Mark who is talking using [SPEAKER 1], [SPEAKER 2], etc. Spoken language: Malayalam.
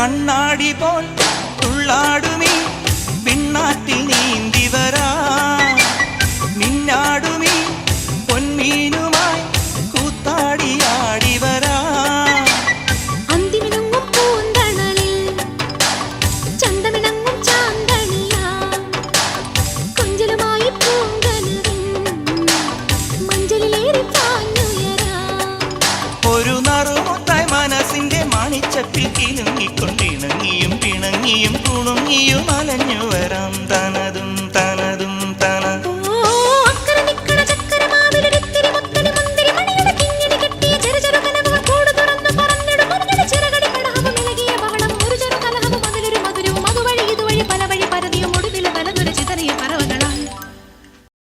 [SPEAKER 1] கண்ணாடி போல் உள்ளாடு മാണിച്ചപ്പിൽ കിലുങ്ങിക്കൊണ്ടിണങ്ങിയും പിണങ്ങിയും കുണുങ്ങിയും അലഞ്ഞു വരാം തനതും തനതും